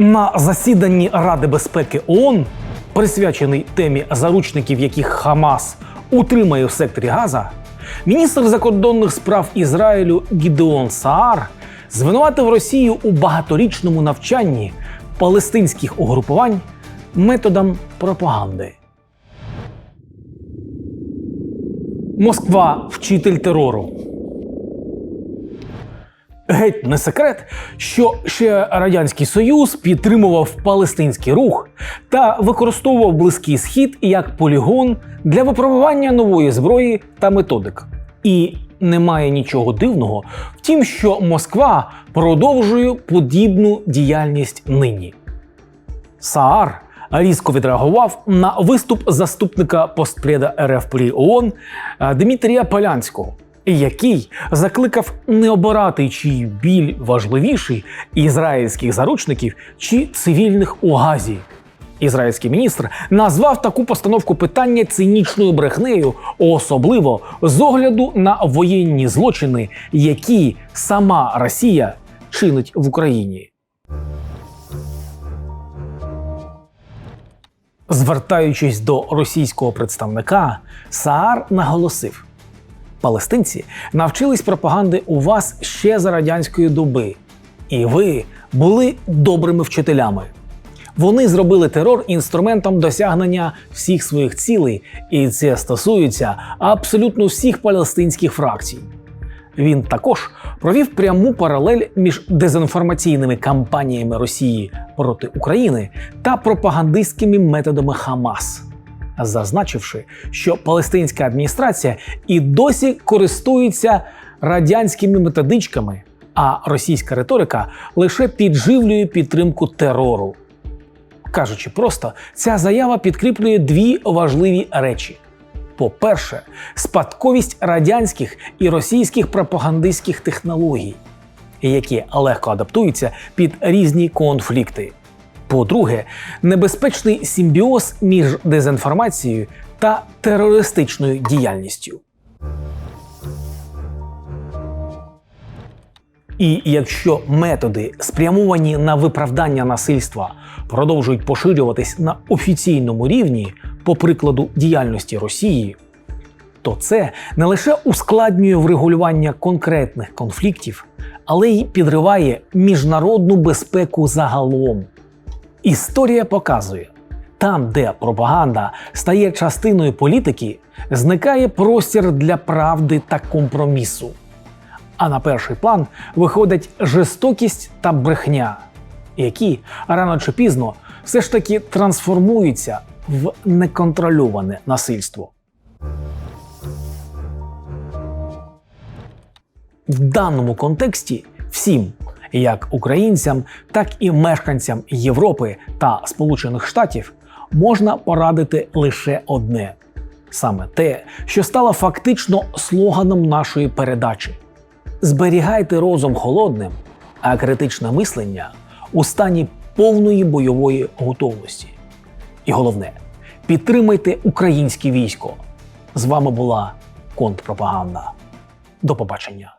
На засіданні Ради безпеки ООН, присвячений темі заручників, яких Хамас утримає в секторі Газа, міністр закордонних справ Ізраїлю Гідеон Саар звинуватив Росію у багаторічному навчанні палестинських угрупувань методам пропаганди. Москва вчитель терору. Геть не секрет, що ще Радянський Союз підтримував палестинський рух та використовував Близький Схід як полігон для випробування нової зброї та методик. І немає нічого дивного в тім, що Москва продовжує подібну діяльність нині. Саар різко відреагував на виступ заступника постпреда РФ при ООН е, Дмитрія Полянського, який закликав не обирати, чий біль важливіший ізраїльських заручників чи цивільних у Газі. Ізраїльський міністр назвав таку постановку питання цинічною брехнею, особливо з огляду на воєнні злочини, які сама Росія чинить в Україні. Звертаючись до російського представника, Саар наголосив: палестинці навчились пропаганди у вас ще за радянської доби, і ви були добрими вчителями. Вони зробили терор інструментом досягнення всіх своїх цілей, і це стосується абсолютно всіх палестинських фракцій. Він також провів пряму паралель між дезінформаційними кампаніями Росії проти України та пропагандистськими методами Хамас, зазначивши, що палестинська адміністрація і досі користується радянськими методичками, а російська риторика лише підживлює підтримку терору. Кажучи просто, ця заява підкріплює дві важливі речі. По-перше, спадковість радянських і російських пропагандистських технологій, які легко адаптуються під різні конфлікти. По-друге, небезпечний симбіоз між дезінформацією та терористичною діяльністю. І якщо методи, спрямовані на виправдання насильства, продовжують поширюватись на офіційному рівні, по прикладу діяльності Росії, то це не лише ускладнює врегулювання конкретних конфліктів, але й підриває міжнародну безпеку загалом. Історія показує, там, де пропаганда стає частиною політики, зникає простір для правди та компромісу. А на перший план виходять жорстокість та брехня, які рано чи пізно все ж таки трансформуються в неконтрольоване насильство. В даному контексті всім, як українцям, так і мешканцям Європи та Сполучених Штатів, можна порадити лише одне саме те, що стало фактично слоганом нашої передачі. Зберігайте розум холодним, а критичне мислення у стані повної бойової готовності. І головне, підтримайте українське військо. З вами була контрпропаганда. До побачення.